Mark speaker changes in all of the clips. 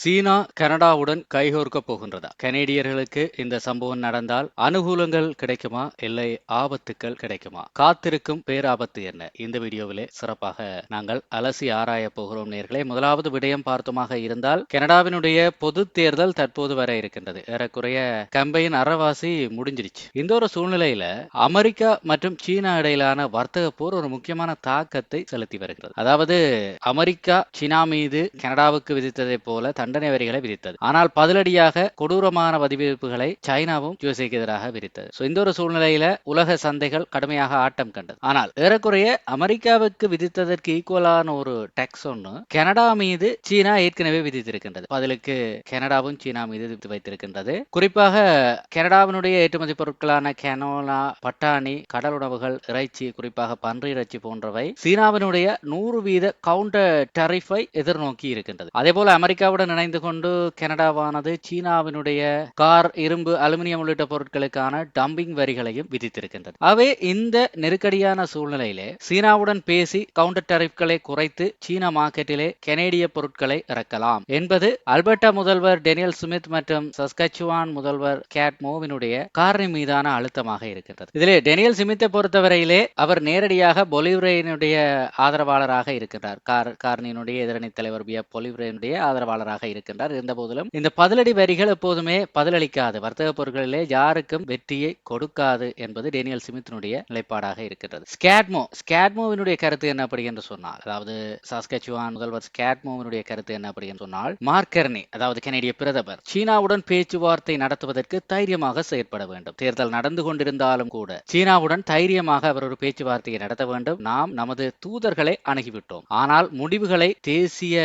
Speaker 1: சீனா கனடாவுடன் கைகோர்க்க போகின்றதா கனேடியர்களுக்கு இந்த சம்பவம் நடந்தால் அனுகூலங்கள் கிடைக்குமா? இல்லை ஆபத்துக்கள் கிடைக்குமா? காத்திருக்கும் பேராபத்து என்ன? இந்த வீடியோவிலே சிறப்பாக நாங்கள் அலசி ஆராய போகிறோம் நேர்களே. முதலாவது விடயம் பார்த்தமாக இருந்தால் கனடாவினுடைய பொது தேர்தல் தற்போது வர இருக்கின்றது. ஏறக்குறைய கம்பெயின் அறவாசி முடிஞ்சிருச்சு. இந்த ஒரு சூழ்நிலையில அமெரிக்கா மற்றும் சீனா இடையிலான வர்த்தக போர் ஒரு முக்கியமான தாக்கத்தை செலுத்தி வருகிறது. அதாவது அமெரிக்கா சீனா மீது கனடாவுக்கு விதித்ததை போல தண்டனை வரிகளை விதித்தது. ஆனால் பதிலடியாக கொடூரமான வதிவிதிப்புகளை சைனாவும் யுஎஸ்ஏக்கு எதிராக விதித்தது. இந்த ஒரு சூழ்நிலையில உலக சந்தைகள் கடுமையாக ஆட்டம் கண்டது. ஆனால் ஏறக்குறைய அமெரிக்காவுக்கு விதித்ததற்கு ஈக்குவலான ஒரு டேக்ஸ் ஒன்று கனடா மீது சீனா ஏற்கனவே விதித்திருக்கின்றது. பதிலுக்கு கனடாவும் சீனா மீது விதித்து வைத்திருக்கின்றது. குறிப்பாக கனடாவினுடைய ஏற்றுமதி பொருட்களான கெனோலா பட்டாணி கடல் உணவுகள் இறைச்சி குறிப்பாக பன்றி இறைச்சி போன்றவை சீனாவினுடைய நூறு வீத கவுண்டர் டரிஃபை எதிர்நோக்கி இருக்கின்றது. அதே போல அமெரிக்காவுடன் இணைந்து கொண்டு கனடாவானது சீனாவினுடைய கார் இரும்பு அலுமினியம் உள்ளிட்ட பொருட்களுக்கான டம்பிங் வரிகளையும் விதித்திருக்கின்றது. அவை இந்த நெருக்கடியான சூழ்நிலையிலே சீனாவுடன் பேசி கவுண்டர் டரிப்களை குறைத்து சீன மார்க்கெட்டிலே கனேடிய பொருட்களை இறக்கலாம் என்பது அல்பர்டா முதல்வர் டெனியல் சுமித் மற்றும் சஸ்கச்சுவான் முதல்வர் கேட் மோவினுடைய காரணி மீதான அழுத்தமாக இருக்கின்றது. இதிலே டெனியல் சுமித்தை பொறுத்தவரையிலே அவர் நேரடியாக பொலிவுரையினுடைய ஆதரவாளராக இருக்கின்றார். கார் கார்னியினுடைய எதிரணி தலைவர் பியா பொலிவுரையினுடைய ஆதரவாளராக இருக்கின்றார். இருந்த போதிலும் இந்த பதிலடி வரிகள் எப்போதுமே பதிலளிக்காது. வர்த்தக பொருட்களிலே யாருக்கும் வெற்றியை கொடுக்காது என்பது டேனியல் சிமித்தினுடைய நிலைப்பாடாக இருக்கின்றது. ஸ்கேட்மோ ஸ்கேட்மோவினுடைய கருத்து என்ன அப்படி என்று சொன்னால் அதாவது சாஸ்கச்சுவான் முதல்வர் ஸ்கேட்மோவினுடைய கருத்து என்ன அப்படி என்று சொன்னால் மார்க்கர்னி அதாவது கனேடிய பிரதமர் சீனாவுடன் பேச்சுவார்த்தை நடத்துவதற்கு தைரியமாக செயற்பட வேண்டும். தேர்தல் நடந்து கொண்டிருந்தாலும் கூட சீனாவுடன் தைரியமாக அவர் ஒரு பேச்சுவார்த்தையை நடத்த வேண்டும். நாம் நமது தூதர்களை அணுகிவிட்டோம். ஆனால் முடிவுகளை தேசிய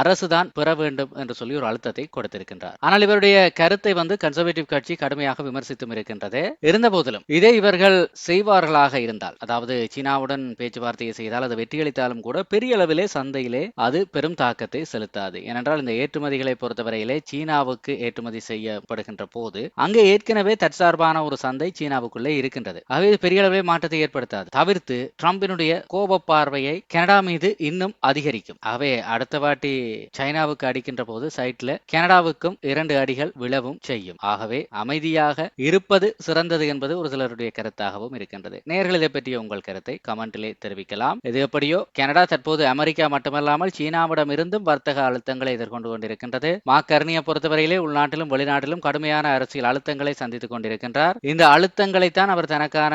Speaker 1: அரசுதான் பெற வேண்டும் என்று சொல்லி ஒரு அழுத்தத்தை கொடுத்திருக்கின்றார். ஆனால் இவருடைய கருத்தை வந்து கன்சர்வேட்டிவ் கட்சி கடுமையாக விமர்சித்தும் இருக்கின்றது. இருந்த போதிலும் இதே இவர்கள் செய்வார்களாக இருந்தால் அதாவது சீனாவுடன் பேச்சுவார்த்தையை செய்தால் அது வெற்றியளித்தாலும் கூட பெரிய அளவிலே சந்தையிலே அது பெரும் தாக்கத்தை செலுத்தாது. ஏனென்றால் இந்த ஏற்றுமதிகளை பொறுத்தவரையிலே சீனாவுக்கு ஏற்றுமதி செய்யப்படுகின்ற போது அங்கே ஏற்கனவே தற்சார்பான ஒரு சந்தை சீனாவுக்குள்ளே இருக்கின்றது. ஆகவே இது பெரிய அளவிலே மாற்றத்தை ஏற்படுத்தாது. தவிர்த்து ட்ரம்பினுடைய கோப பார்வையை கனடா மீது இன்னும் அதிகரிக்கும். ஆகவே அடுத்த வாட்டி சைனாவுக்கு அடிக்கின்ற போது சைட்ல கனடாவுக்கும் இரண்டு அடிகள் விழவும் செய்யும். ஆகவே அமைதியாக இருப்பது சிறந்தது என்பது ஒரு சிலருடைய கருத்தாகவும் இருக்கின்றது. நேர்கள் இதை பற்றிய உங்கள் கருத்தை கமெண்டிலே தெரிவிக்கலாம். இது எப்படியோ கனடா தற்போது அமெரிக்கா மட்டுமல்லாமல் சீனாவிடம் இருந்தும் வர்த்தக அழுத்தங்களை எதிர்கொண்டு கொண்டிருக்கின்றது. மா பொறுத்தவரையிலே உள்நாட்டிலும் வெளிநாட்டிலும் கடுமையான அரசியல் அழுத்தங்களை சந்தித்துக் கொண்டிருக்கின்றார். இந்த அழுத்தங்களைத்தான் அவர் தனக்கான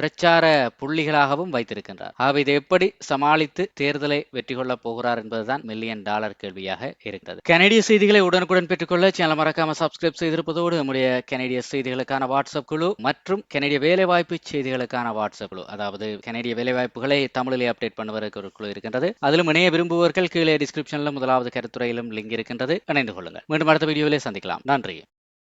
Speaker 1: பிரச்சார புள்ளிகளாகவும் வைத்திருக்கின்றார். ஆகவே இதை எப்படி சமாளித்து தேர்தலை வெற்றி கொள்ளப் போகிறார் என்பதுதான் மில்லியன் டாலர் கேள்வியாக இருக்கிறது கனடிய செய்திகளை உடனுக்குடன் பெற்றுக்கொள்ள சேனல் மறக்காம சப்ஸ்கிரைப் செய்திருப்பதோடு நம்முடைய கனடிய செய்திகளுக்கான வாட்ஸ்அப் குழு மற்றும் கனடிய வேலைவாய்ப்பு செய்திகளுக்கான வாட்ஸ்அப் குழு. அதாவது கனடிய வேலைவாய்ப்புகளை தமிழிலே அப்டேட் பண்ணுவதற்கு ஒரு குழு இருக்கின்றது. அதிலும் இணைய விரும்புவர்கள் கீழே டிஸ்கிரிப்ஷனில் முதலாவது கருத்துறையிலும் லிங்க் இருக்கின்றது. இணைந்து கொள்ளுங்கள். மீண்டும் அடுத்த வீடியோவிலே சந்திக்கலாம். நன்றி.